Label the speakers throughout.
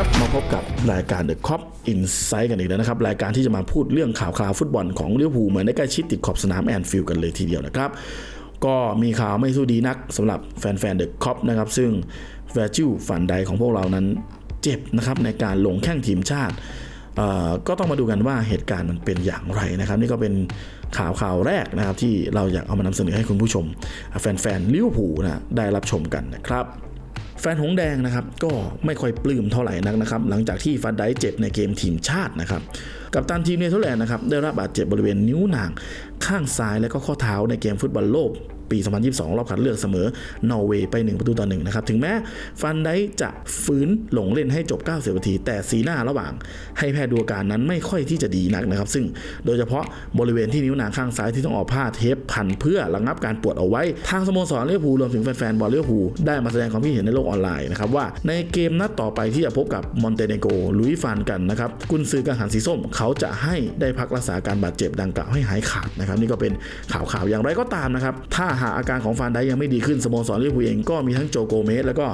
Speaker 1: ครับมาพบกับรายการ The Cop Insight กันอีกแล้วนะครับ รายการที่จะมาพูดเรื่องข่าวคราวฟุตบอลของลิเวอร์พูลเหมือนได้ใกล้ชิดติดขอบสนามแอนฟิลด์กันเลยทีเดียวนะครับ ก็มีข่าวไม่สู้ดีนักสำหรับแฟนๆ The Cop นะครับ ซึ่งแวจิลฝันใดของพวกเรานั้นเจ็บนะครับในการลงแข่งทีมชาติอ่อก็ต้องมาดูกันว่าเหตุการณ์มันเป็นอย่างไรนะครับ นี่ก็เป็นข่าวข่าวแรกนะครับที่เราอยากเอามานำเสนอให้คุณผู้ชม แฟนๆลิเวอร์พูลนะได้รับชมกันนะครับ แฟนหงสแดงนะครับก็ไม่ค่อยปลื้มเท่าไหร่นักนะครับหลังจากที่ฟันไดเจ็บในเกมทีมชาตินะครับกับตันทีมเนเธอร์แลนด์นะครับได้รับบาดเจ็บบริเวณนิ้วนางข้างซ้ายและก็ข้อเท้าในเกมฟุตบอลโลกปี 2022 รอบคัดเลือกเสมอนอร์เวย์ไป 1 ประตูต่อ1นะครับ ถึงแม้ฟันไดจะฟื้นหลงเล่นให้จบ 90 นาที แต่สีหน้าระหว่าง ให้แพทย์ดูอาการนั้นไม่ค่อยที่จะดีนักนะครับ ซึ่งโดยเฉพาะบริเวณที่นิ้วนางข้างซ้ายที่ต้องเอาผ้าเทปพันเพื่อระงับการปวดเอาไว้ ทางสโมสรลิเวอร์พูลรวมถึงแฟนๆบอลลิเวอร์พูลได้มาแสดงความคิดเห็นในโลกออนไลน์นะครับว่าในเกมนัดต่อไปที่จะพบกับมอนเตเนโกรลุยฟานกันนะครับกุนซือกังหันสีส้ม เขาจะให้ได้พักรักษาการบาดเจ็บดังกล่าวให้หายขาดนะครับนี่ก็เป็นข่าวข่าวๆอย่างไรก็ตามนะครับถ้าหากอาการของฟานไดยังไม่ดีขึ้นสโมสรลิเวอร์พูลเองก็มีทั้งโจโกเมสแล้วก็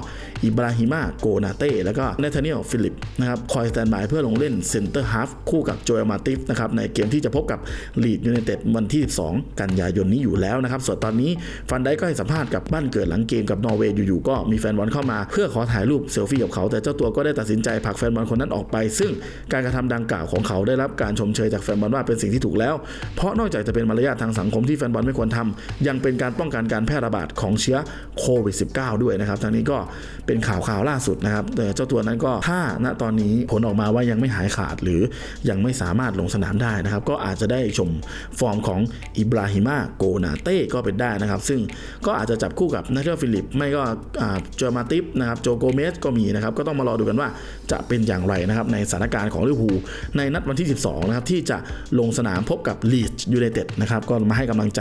Speaker 1: อิบราฮิมาโกนาเต้แล้วก็เนธาเนียลฟิลิปนะครับคอยสแตนบายเพื่อลงเล่นเซนเตอร์ฮาฟคู่กับโจเอลมาติฟนะครับในเกมที่จะพบกับลีดยูไนเต็ดวันที่ 12 กันยายนนี้อยู่แล้วนะครับส่วนตอนนี้ฟันไดก็ให้สัมภาษณ์กับบ้านเกิดหลังเกมกับนอร์เวย์อยู่ๆก็มีแฟนบอลเข้ามาเพื่อขอถ่ายรูปเซลฟี่กับเขาแต่เจ้าตัวก็ได้ตัดสินใจผลักแฟนบอลคนนั้นออกไป ซึ่งการกระทำดังกล่าวของเขาได้รับการชมเชยจากแฟนบอลว่าเป็นสิ่งที่ถูกแล้ว เพราะนอกจากจะเป็นมารยาททางสังคมที่แฟนบอลไม่ควรทำยังเป็นการป้องกันการแพร่ระบาดของเชื้อโควิด -19 ด้วยนะครับทางนี้ก็เป็นข่าวข่าวล่าสุดนะครับแต่เจ้าตัวนั้นก็ถ้าณตอนนี้ผลออกมาว่ายังไม่หายขาดหรือยังไม่สามารถลงสนามได้นะครับ ก็อาจจะได้ชมฟอร์มของอิบราฮิมาโกนาเต้ก็เป็นได้นะครับ ซึ่งก็อาจจะจับคู่กับนัทเทอร์ฟิลิป ไม่ก็อ่าโจมาติฟนะครับโจโกเมสก็มีนะครับ ก็ต้องมารอดูกันว่าจะเป็นอย่างไรนะครับ ในสถานการณ์ของลิเวอร์พูลในนัดวันที่ 12 นะครับ ที่จะลงสนามพบกับลีดยูไนเต็ดนะครับ ก็มาให้กำลังใจ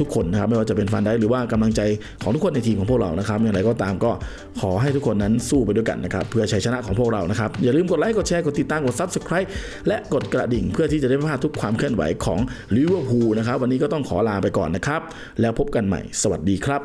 Speaker 1: ทุกคนนะครับ ไม่ว่าจะเป็นฟันได้หรือว่ากำลังใจของทุกคนในทีมของพวกเรานะครับอย่างไรก็ตามก็ขอให้ทุกคนนั้นสู้ไปด้วยกันนะครับเพื่อชัยชนะของพวกเรานะครับอย่าลืมกดไลค์กดแชร์กดติดตามกดซับสไคร b ์และกดกระดิ่ง เพื่อที่จะได้ไม่พลาดทุกความเคลื่อนไหวของลิเวอร์พูลนะครับวันนี้ก็ต้องขอลาไปก่อนนะครับแล้วพบกันใหม่สวัสดีครับ